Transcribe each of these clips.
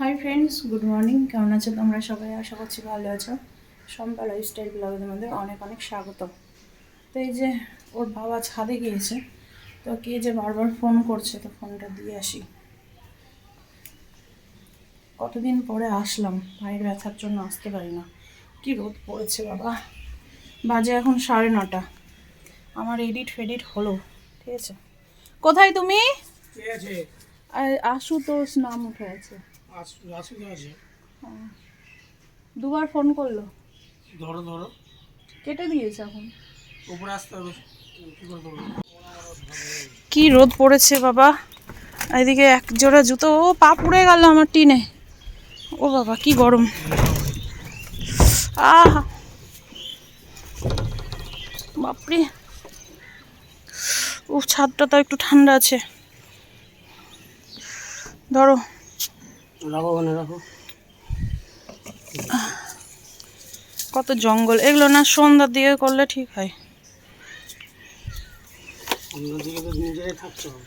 Hi friends good morning কেমন আছো তোমরা সবাই? আশা করছি ভালো আছো। সম্পা লাইফস্টাইল ব্লগের মধ্যে অনেক অনেক স্বাগত। তো এই যে ওর বাবা ছাদে গিয়েছে তো কে যে বারবার ফোন করছে তো ফোনটা দিয়ে আসি। কতদিন পরে আসলাম? ভাইয়ের ব্যথার জন্য আসতে পারি না। কি রোদ পড়েছে বাবা। বাজে এখন সাড়ে নটা। আমার এডিট ফেডিট হলো ঠিক আছে? কোথায় তুমি? কে আছে আ- আশুতোষ নাম উঠে আস- আছে। দুবার ফোন করল। ধরো ধরো। কেটে দিয়েছে এখন। উপরে আসতে হবে। কি কি রোদ পড়েছে বাবা। এদিকে এক জোড়া জুতো। ও পা পুড়ে গেল আমার টিনে। ও বাবা কি গরম। আহ! বাপরে। ও ছাদটা তো একটু ঠান্ডা আছে। ধরো। রাখো ওখানে রাখো। কত জঙ্গল। এগুলো না সন্ধ্যার দিকে করলে ঠিক হয়। তো নিজেরাই থাকতে হবে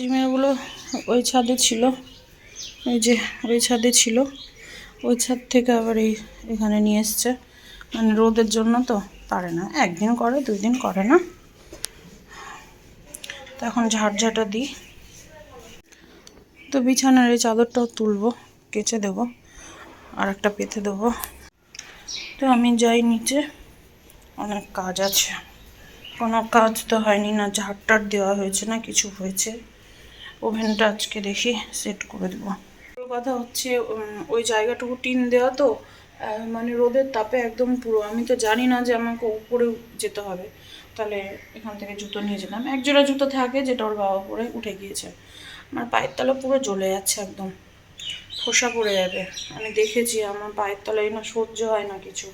জিমেরগুলো ওই ছাদে ছিল। এই যে ওই ছাদে ছিল। ওই ছাদ থেকে আবার এই এখানে নিয়ে এসছে। মানে রোদের জন্য তো পারে না। একদিন করে, দুই দিন করে না। তো এখন ঝাড়ঝাটা দিই। তো বিছানার এই চাদরটাও তুলবো, কেচে দেবো, আর একটা পেতে দেবো। তো আমি যাই নিচে। অনেক কাজ আছে। কোনো কাজ তো হয়নি না ঝাড়টার দেওয়া হয়েছে না, কিছু হয়েছে। ওভেনটা আজকে দেখি সেট করে দেবো। কথা হচ্ছে ওই জায়গাটুকু টিন দেওয়া তো মানে রোদের তাপে একদম পুরো। আমি তো জানি না যে আমাকে উপরে যেতে হবে। তাহলে এখান থেকে জুতো নিয়ে যেতাম। এক জোড়া জুতো থাকে যেটা ওর বাবা পরে উঠে গিয়েছে। আমার পায়ের তলা পুরো জ্বলে যাচ্ছে একদম। খোসা পড়ে যাবে। আমি দেখেছি, আমার পায়ের তলায় না সহ্য হয় না কিছু।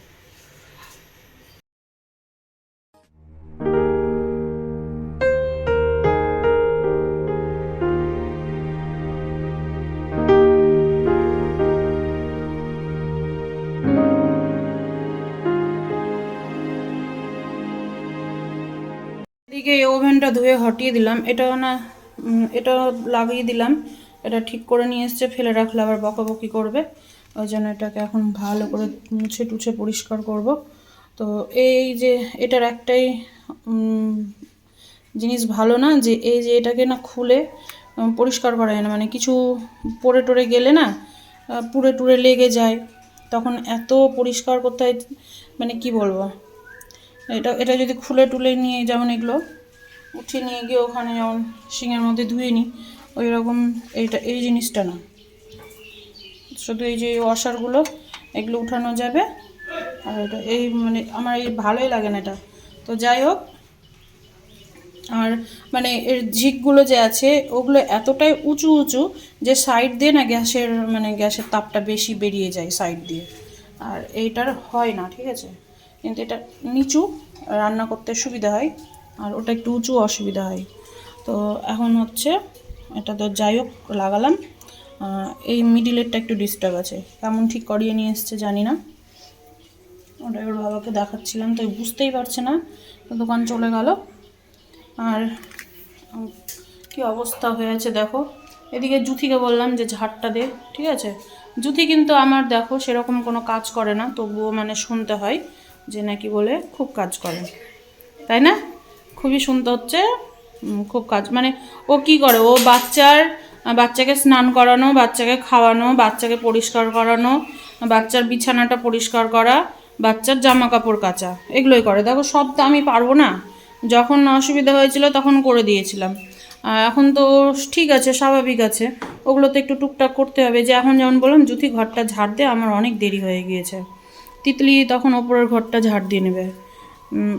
ওভেনটা ধুয়ে হটিয়ে দিলাম। এটা না এটা লাগিয়ে দিলাম। এটা ঠিক করে নিয়ে এসছে, ফেলে রাখলে আবার বকাবকি করবে। ওই জন্য এটাকে এখন ভালো করে মুছে টুছে পরিষ্কার করব। তো এই যে এটার একটাই জিনিস ভালো না, যে এই যে এটাকে না খুলে পরিষ্কার করা যায় না। মানে কিছু পরে টরে গেলে না পুড়ে টুড়ে লেগে যায়। তখন এত পরিষ্কার করতে মানে কি বলব? এটা এটা যদি খুলে টুলে নিয়ে, যেমন এগুলো উঠিয়ে নিয়ে গিয়ে ওখানে যেমন শিঙের মধ্যে ধুয়ে নিই ওই রকম এইটা, এই জিনিসটা না। শুধু এই যে ওয়াশারগুলো এগুলো উঠানো যাবে। আর এটা এই মানে আমার এই ভালোই লাগে না এটা। তো যাই হোক, আর মানে এর ঝিকগুলো যে আছে, ওগুলো এতটাই উঁচু উঁচু যে সাইড দিয়ে না গ্যাসের মানে গ্যাসের তাপটা বেশি বেরিয়ে যায় সাইড দিয়ে। আর এইটার হয় না, ঠিক আছে? কিন্তু এটা নিচু, রান্না করতে সুবিধা হয়। আর ওটা একটু উঁচু অসুবিধা হয়। তো এখন হচ্ছে এটা তো যাই হোক, লাগালাম। এই মিডিলেরটা একটু ডিস্টার্ব আছে। কেমন ঠিক করিয়ে নিয়ে এসছে জানি না। ওটা ওর বাবাকে দেখাচ্ছিলাম, তো বুঝতেই পারছে না। তো দোকান চলে গেল। আর কি অবস্থা হয়েছে দেখো। এদিকে জুথিকে বললাম যে ঝাড়টা দে, ঠিক আছে? জুথি কিন্তু আমার দেখো সেরকম কোনো কাজ করে না, তবুও মানে শুনতে হয় যে নাকি বলে খুব কাজ করে। তাই না? খুবই সুন্দর হচ্ছে। খুব কাজ মানে ও কি করে? ও বাচ্চার, বাচ্চাকে স্নান করানো, বাচ্চাকে খাওয়ানো, বাচ্চাকে পরিষ্কার করানো, বাচ্চার বিছানাটা পরিষ্কার করা, বাচ্চার জামা কাপড় কাচা, এগুলোই করে। দেখো, সব তো আমি পারব না। যখন অসুবিধা হয়েছিল তখন করে দিয়েছিলাম। এখন তো ঠিক আছে, স্বাভাবিক আছে। ওগুলো তো একটু টুকটাক করতে হবে। যে এখন যেমন বললাম, জুথি ঘরটা ঝাড় দিয়ে আমার অনেক দেরি হয়ে গিয়েছে। তিতলি তখন ওপরের ঘরটা ঝাড় দিয়ে নেবে।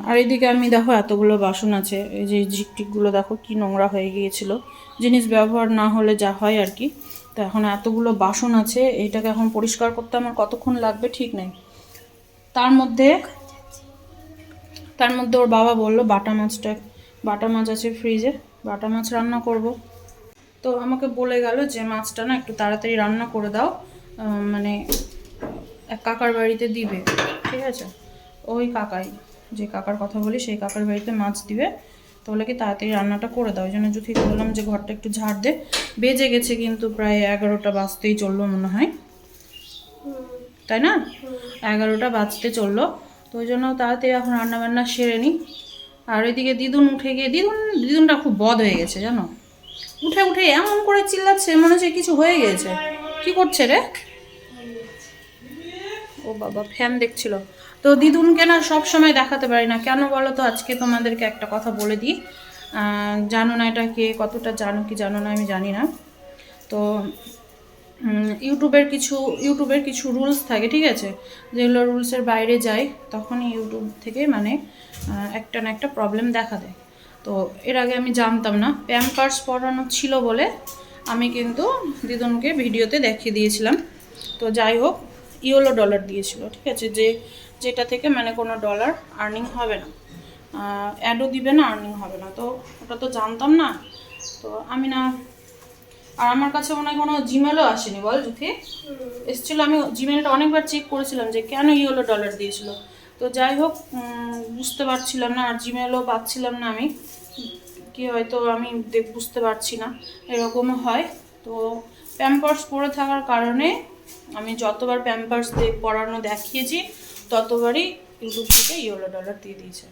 আর এদিকে আমি দেখো এতগুলো বাসন আছে, এই যে ঝিকটিকগুলো দেখো কি নোংরা হয়ে গিয়েছিল। জিনিস ব্যবহার না হলে যা হয় আর কি। তো এখন এতগুলো বাসন আছে, এইটাকে এখন পরিষ্কার করতে আমার কতক্ষণ লাগবে ঠিক নেই। তার মধ্যে তার মধ্যে ওর বাবা বলল, বাটা মাছটা, বাটা মাছ আছে ফ্রিজে, বাটা মাছ রান্না করব। তো আমাকে বলে গেল যে মাছটা না একটু তাড়াতাড়ি রান্না করে দাও মানে এক কাকার বাড়িতে দিবে, ঠিক আছে? ওই কাকাই। যে কাকার কথা বলি, সেই কাকার বাড়িতে মাছ দিবে। তো বলে কি, তাড়াতাড়ি রান্নাটা করে দাও। ওই জন্য জুথিকে বললাম যে ঘরটা একটু ঝাড় দে। বেজে গেছে কিন্তু প্রায় এগারোটা বাজতেই চলল মনে হয়। তাই না? এগারোটা বাজতে চলল। তো ওই জন্য তাড়াতাড়ি এখন রান্না বান্না সেরে নিই আর ওইদিকে দিদুন উঠে গিয়ে, দিদুন, দিদুনটা খুব বদ হয়ে গেছে, জানো? উঠে উঠে এমন করে চিল্লাচ্ছে, মনে হচ্ছে কিছু হয়ে গেছে। কি করছে রে? ও বাবা, ফ্যান দেখছিল। তো দিদুনকে না সব সময় দেখাতে পারি না। কেন বলো তো আজকে তোমাদেরকে একটা কথা বলে দিই। জানো না এটা কে, কতটা জানো কি জানো না আমি জানি না। তো ইউটিউবের কিছু ইউটিউবের কিছু রুলস থাকে, ঠিক আছে? যেগুলো রুলসের বাইরে যায়, তখনই ইউটিউব থেকে মানে একটা না একটা প্রবলেম দেখা দেয়। তো, এর আগে আমি জানতাম না প্যাম্পার্স পরানো ছিল বলে আমি কিন্তু দিদনকে ভিডিওতে দেখিয়ে দিয়েছিলাম। তো যাই হোক, ইয়েলো ডলার দিয়েছিল, ঠিক আছে? যে যেটা থেকে মানে কোনো ডলার আর্নিং হবে না। অ্যাডও দিবে না আর্নিং হবে না। তো ওটা তো জানতাম না। তো আমি না আর আমার কাছে মনে হয় কোনো জিমেলও আসেনি। বল জুথি। এসেছিল আমি জিমেলটা অনেকবার চেক করেছিলাম যে কেন ইয়েলো ডলার দিয়েছিল। তো যাই হোক বুঝতে পারছিলাম না আর জিমেলও পাচ্ছিলাম না আমি। কি হয়তো আমি দেখ- বুঝতে পারছি না। এরকমও হয়। তো প্যাম্পার্স পরে থাকার কারণে আমি যতবার প্যাম্পার্স পরানো দেখিয়েছি ততবারই ইউটিউব থেকে ইয়েলো ডলার দিয়ে দিয়েছে।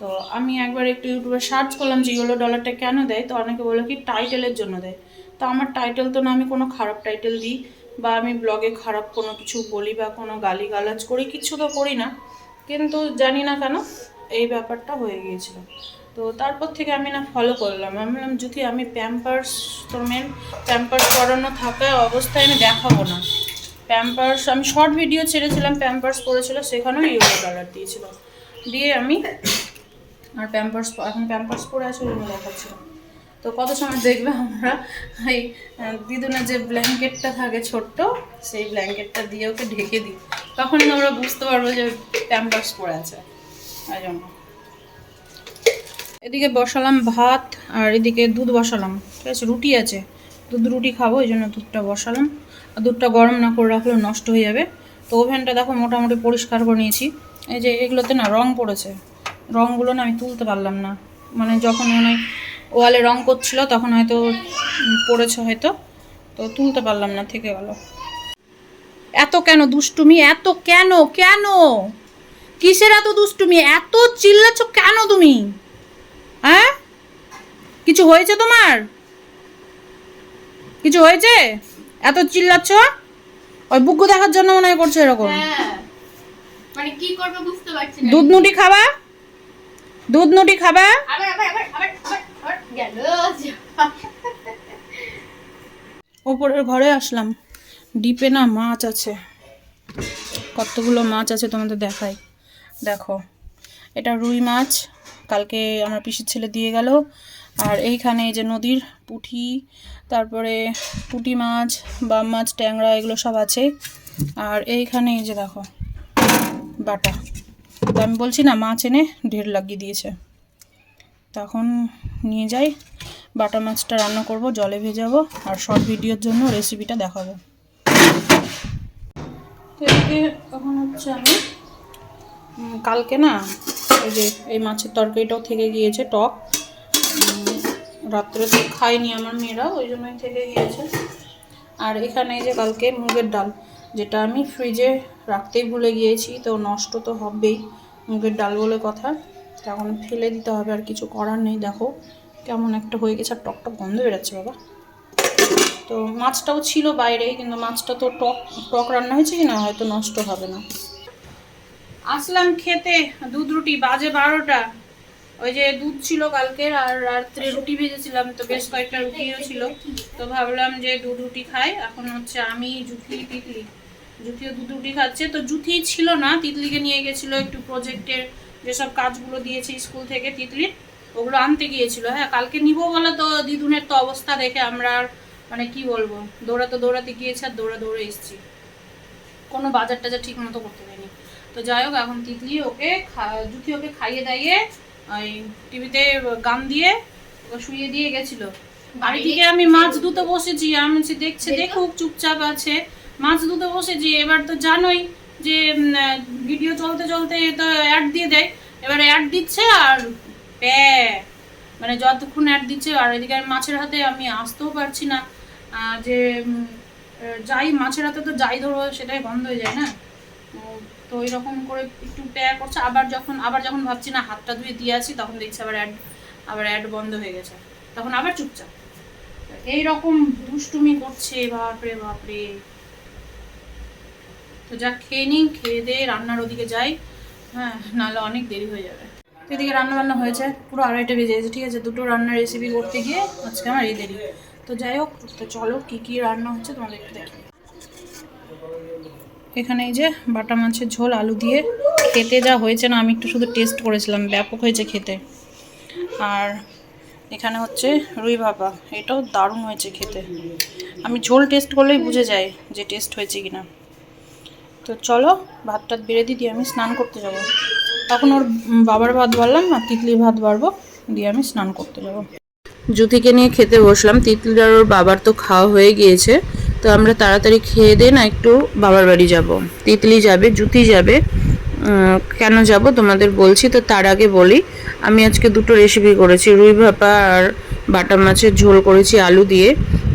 তো আমি একবার একটু ইউটিউবে সার্চ করলাম যে ইয়েলো ডলারটা কেন দেয়, তো অনেকে বলে কি টাইটেলের জন্য দেয়। তো আমার টাইটেল তো না, আমি কোনো খারাপ টাইটেল দিই বা আমি ব্লগে খারাপ কোনো কিছু বলি বা কোনো গালি গালাজ করি, কিছু তো করি না। কিন্তু জানি না কেন এই ব্যাপারটা হয়ে গিয়েছিল। তো তারপর থেকে আমি না ফলো করলাম। আমি বললাম যদি আমি প্যাম্পার্স তোর মেন প্যাম্পার্স করানো থাকা অবস্থায় আমি দেখাবো না। প্যাম্পার্স আমি শর্ট ভিডিও ছেড়েছিলাম প্যাম্পার্স পড়েছিল, সেখানেও ইউরো কালার দিয়েছিল। দিয়ে আমি আর প্যাম্পার্স এখন প্যাম্পার্স পরে আছে জন্য দেখাচ্ছিলাম তো কত সময় দেখবে আমরা? এই দিদুনের যে ব্ল্যাঙ্কেটটা থাকে ছোট্ট, সেই ব্ল্যাঙ্কেটটা দিয়ে ওকে ঢেকে দিই। তখনই আমরা বুঝতে পারব যে প্যাম্পার্স পরে আছে। তাই জন্য। এদিকে বসালাম ভাত, আর এদিকে দুধ বসালাম। ঠিক আছে, রুটি আছে। দুধ রুটি খাব এই জন্য দুধটা বসালাম। দুধটা গরম না করে রাখলেও নষ্ট হয়ে যাবে। তো ওভেনটা দেখো মোটামুটি পরিষ্কার করে নিয়েছি। এই যে এগুলোতে না রং পড়েছে। রঙগুলো না আমি তুলতে পারলাম না। মানে যখন মনে ওয়ালে রং করছিল তখন হয়তো পড়েছে হয়তো। তো তুলতে পারলাম না থেকে গেল। এত কেন দুষ্টুমি? এত কেন? কেন? কিসের এত দুষ্টুমি? এত চিল্লাচ্ছ কেন তুমি? হ্যাঁ? কিছু হয়েছে তোমার? কিছু হয়েছে? এত চিল্লাচ্ছ? ওই বুকু দেখার জন্য মনে হয় করছে এরকম। হ্যাঁ। মানে কি করবে বুঝতে পারছি না। দুধ নুটি খাবা? দুধ নুটি খাবা? আবার আবার আবার আবার আবার আবার গেল। ওপরের ঘরে আসলাম। ডিপে না মাছ আছে। কতগুলো মাছ আছে তোমাদের দেখাই। দেখো এটা রুই মাছ। কালকে আমার পিসির ছেলে দিয়ে গেল। আর এইখানে এই যে নদীর পুঁটি তারপরে পুঁটি মাছ, বাম মাছ, ট্যাংরা, এগুলো সব আছে। আর এইখানে এই যে দেখো, বাটা। তো আমি বলছি না, মাছ এনে ঢের লাগিয়ে দিয়েছে। তখন নিয়ে যাই, বাটা মাছটা রান্না করব, জলে ভেজাবো, আর শর্ট ভিডিওর জন্য রেসিপিটা দেখাবো। তো এখন হচ্ছে আমি কালকে না, এই যে এই মাছের তরকারিটাও থেকে গিয়েছে, টক। রাত্রে তো খাইনি আমার মেয়েরা, ওই জন্যই থেকে গিয়েছে। আর এখানে যে কালকে মুগের ডাল, যেটা আমি ফ্রিজে রাখতেই ভুলে গিয়েছি, তো নষ্ট তো হবেই মুগের ডাল বলে কথা। তো এখন ফেলে দিতে হবে, আর কিছু করার নেই। দেখো কেমন একটা হয়ে গেছে, আর টকটক গন্ধ বেরোচ্ছে, বাবা। তো মাছটাও ছিল বাইরেই, কিন্তু মাছটা তো টক টক রান্না হয়েছে কি না হয়তো নষ্ট হবে না। আসলাম খেতে, দুধ রুটি, বাজে বারোটা। ওই যে দুধ ছিল কালকের আর রাত্রে রুটি ভেজেছিলাম, তো বেশ কয়েকটা রুটিও ছিল। তো ভাবলাম যে দুধ রুটি খাই। এখন হচ্ছে আমি জুথি তিতলি। জুথিও দুধ রুটি খাচ্ছে। তো জুথি ছিল না, তিতলিকে নিয়ে গেছিল একটু প্রজেক্টের যেসব কাজগুলো দিয়েছে স্কুল থেকে তিতলির ওগুলো আনতে গিয়েছিল। হ্যাঁ কালকে নিবো বলে তো দিদুনের তো অবস্থা দেখে আমরা আর মানে কি বলব, দৌড়াতে দৌড়াতে গিয়েছে আর দৌড়া দৌড়ে এসেছি। কোনো বাজার টাজার ঠিক মতো করতে দেয়নি। তো যাই হোক, এখন তিতলি ওকে জুথি ওকে খাইয়ে দাইয়ে ওই টিভিতে গান দিয়ে শুয়ে দিয়ে গেছিল। বাড়ি থেকে আমি মাছ ধুতে বসেছি আমি দেখছে দেখুক চুপচাপ আছে। মাছ ধুতে বসেছি এবার তো জানোই যে ভিডিও চলতে চলতে তো অ্যাড দিয়ে দেয়। এবার অ্যাড দিচ্ছে আর প্যা মানে যতক্ষণ অ্যাড দিচ্ছে আর এদিকে আমি মাছের হাতে আমি আসতেও পারছি না। আহ, যে যাই মাছের হাতে তো যাই ধরো সেটাই বন্ধ হয়ে যায় না। তো এরকম করে একটু প্যার করছে। আবার যখন আবার যখন ভাবছি, না, হাতটা ধুয়ে দিয়ে আছি, তখন দেখছি আবার অ্যাড আবার অ্যাড বন্ধ হয়ে গেছে। তখন আবার চুপচাপ। এই রকম দুষ্টুমি করছে, বাপরে বাপরে। তো যা খেয়ে নিই, খেয়ে দিয়ে রান্নার ওদিকে যাই। হ্যাঁ নাহলে অনেক দেরি হয়ে যাবে। তো এদিকে রান্না বান্না হয়েছে, পুরো আড়াইটা বেজে গেছে, ঠিক আছে? দুটো রান্নার রেসিপি করতে গিয়ে আজকে আমার এই দেরি। তো যাই হোক, তো চলো কী কী রান্না হচ্ছে তোমাদের একটু দেখি। এখানে এই যে বাটা মাছের ঝোল, আলু দিয়ে খেতে যা হয়েছে না, আমি একটু শুধু টেস্ট করেছিলাম, ব্যাপক হয়েছে খেতে। আর এখানে হচ্ছে রুই ভাপা, এটাও দারুণ হয়েছে খেতে। আমি ঝোল টেস্ট করলেই বুঝে যাই যে টেস্ট হয়েছে কিনা। তো চলো ভাত টাত বেড়ে দিই দিয়ে আমি স্নান করতে যাব। তখন ওর বাবার ভাত বাড়লাম আর তিতলির ভাত বাড়বো, দিয়ে আমি স্নান করতে যাব। জুতিকে নিয়ে খেতে বসলাম, তিতলির আর ওর বাবার তো খাওয়া হয়ে গিয়েছে। তো আমরা তাড়াতাড়ি খেয়ে দিয়ে না একটু বাবার বাড়ি যাব। তিতলি যাবে, জুতি যাবে। কেন যাব তোমাদের বলছি, তো তার আগে বলি, আমি আজকে দুটো রেসিপি করেছি, রুই ভাপা আর বাটা মাছের ঝোল করেছি আলু দিয়ে।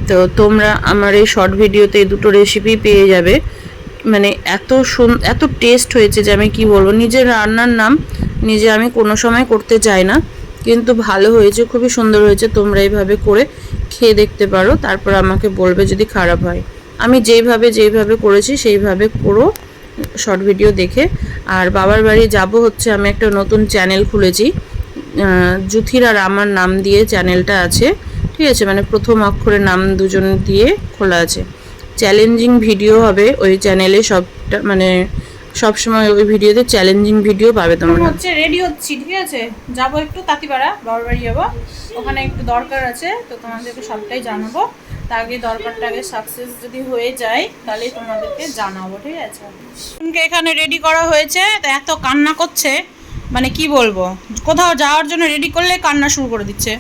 তো তোমরা আমার এই শর্ট ভিডিওতে এই দুটো রেসিপি পেয়ে যাবে। মানে এত সুন, এত টেস্ট হয়েছে যে আমি কি বলব, নিজের রান্নার নাম নিজে আমি কোনো সময় করতে চাই না। কিন্তু ভালো হয়েছে, খুবই সুন্দর হয়েছে, তোমরা এইভাবে করে খেয়ে দেখতে পারো। তারপর আমাকে বলবে যদি খারাপ হয়। আমি যেইভাবে যেইভাবে করেছি, সেইভাবে করো শর্ট ভিডিও দেখে। আর বাবার বাড়ি যাব হচ্ছে, আমি একটা নতুন চ্যানেল খুলেছি। জুথির আর আমার নাম দিয়ে চ্যানেলটা আছে। ঠিক আছে মানে প্রথম অক্ষরের নাম দুজন দিয়ে খোলা আছে। চ্যালেঞ্জিং ভিডিও হবে ওই চ্যানেলে সবটা মানে সবসময় ওই ভিডিওতে চ্যালেঞ্জিং ভিডিও পাবে তোমরা। হচ্ছে রেডি হচ্ছি, ঠিক আছে? যাব একটু তাঁতিপাড়া বাবার বাড়ি যাব। ওখানে একটু দরকার আছে, তো তোমাদেরকে সবটাই জানাব। তার আগে দরকারটা আগে সাকসেস যদি হয়ে যায়, তাহলে তোমাদেরকে জানাব, ঠিক আছে? এখানে রেডি করা হয়েছে? তো এত কান্না করছে মানে কি বলব? কোথাও যাওয়ার জন্য রেডি করলে কান্না শুরু করে দিচ্ছে।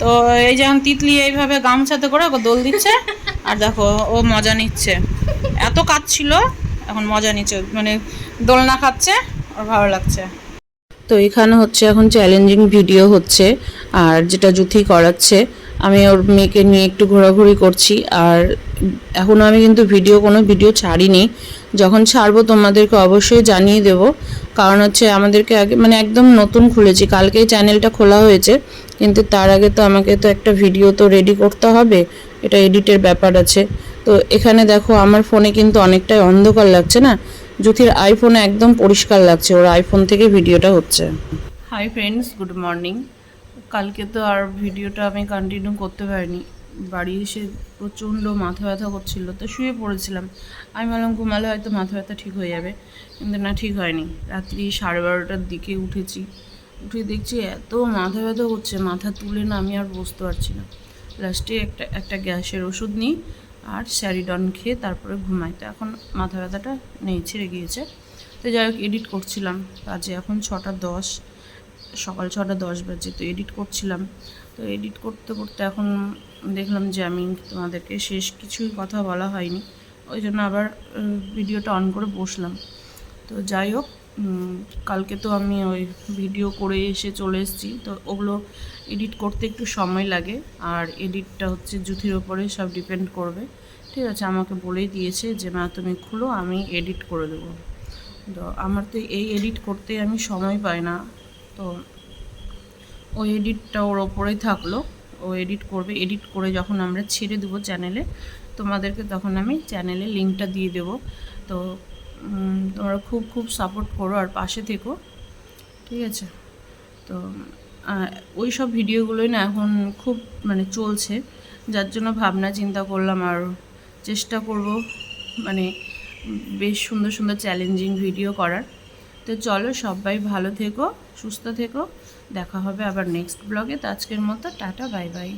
তো এই যেমন তিতলি এইভাবে গামছাতে করে ওকে দোল দিচ্ছে, আর দেখো ও মজা নিচ্ছে। এত কাজ ছিল এখন মজা নিচ্ছে মানে দোলনা খাচ্ছে ওর ভালো লাগছে। তো এখানে হচ্ছে এখন চ্যালেঞ্জিং ভিডিও হচ্ছে, আর যেটা জুথি করাচ্ছে, আমি ওর মেয়েকে নিয়ে একটু ঘোরাঘুরি করছি, আর এখনও আমি কিন্তু ভিডিও কোনো ভিডিও ছাড়িনি। যখন ছাড়বো তোমাদেরকে অবশ্যই জানিয়ে দেব। কারণ হচ্ছে আমাদেরকে আগে মানে একদম নতুন খুলেছি। কালকেই চ্যানেলটা খোলা হয়েছে। কিন্তু তার আগে তো আমাকে তো একটা ভিডিও তো রেডি করতে হবে। এটা এডিটের ব্যাপার আছে। তো এখানে দেখো, আমার ফোনে কিন্তু অনেকটাই অন্ধকার লাগছে না? জ্যোতির আইফোনে একদম পরিষ্কার লাগছে। ওর আইফোন থেকে ভিডিওটা হচ্ছে। হাই ফ্রেন্ডস গুড মর্নিং কালকে তো আর ভিডিওটা আমি কন্টিনিউ করতে পারিনি। বাড়ি এসে প্রচণ্ড মাথা ব্যথা করছিল, তো শুয়ে পড়েছিলাম। আমি ভাবলাম, ঘুমালে হয়তো মাথা ব্যথা ঠিক হয়ে যাবে। কিন্তু না, ঠিক হয়নি। রাত্রি সাড়ে বারোটার দিকে উঠেছি। উঠে দেখছি এত মাথা ব্যথা করছে, মাথা তুলে না আমি আর বসতে পারছি না। লাস্টে একটা একটা গ্যাসের ওষুধ নিই আর স্যারিডন খেয়ে তারপরে ঘুমাই। তো এখন মাথা ব্যথাটা নেই, ছেড়ে গিয়েছে। তো যাই হোক, এডিট করছিলাম। কাজে এখন ছটা দশ, সকাল ছটা দশ বাজে, তো এডিট করছিলাম। তো এডিট করতে করতে এখন দেখলাম যে আমি তোমাদেরকে শেষ কিছুই কথা বলা হয়নি। ওই জন্য আবার ভিডিওটা অন করে বসলাম। তো যাই হোক কালকে তো আমি ওই ভিডিও করে এসে চলে এসেছি। তো ওগুলো এডিট করতে একটু সময় লাগে। আর এডিটটা হচ্ছে জুথির ওপরে, সব ডিপেন্ড করবে। ঠিক আছে, আমাকে বলেই দিয়েছে যে, মা, তুমি খুলো, আমি এডিট করে দেবো। তো আমার তো এই এডিট করতে আমি সময় পাই না। তো ওই এডিটটা ওর ওপরেই থাকল। ও এডিট করবে। এডিট করে যখন আমরা ছেড়ে দেবো চ্যানেলে তোমাদেরকে তখন আমি চ্যানেলে লিঙ্কটা দিয়ে দেবো। তো তোমরা খুব খুব সাপোর্ট করো আর পাশে থেকো। ঠিক আছে? তো ওই সব ভিডিওগুলোই না এখন খুব মানে চলছে। যার জন্য ভাবনা চিন্তা করলাম আর চেষ্টা করব মানে বেশ সুন্দর সুন্দর চ্যালেঞ্জিং ভিডিও করার। তো চলো সবাই ভালো থেকো, সুস্থ থেকো। দেখা হবে আবার নেক্সট ব্লগে তো আজকের মতো টাটা বাই বাই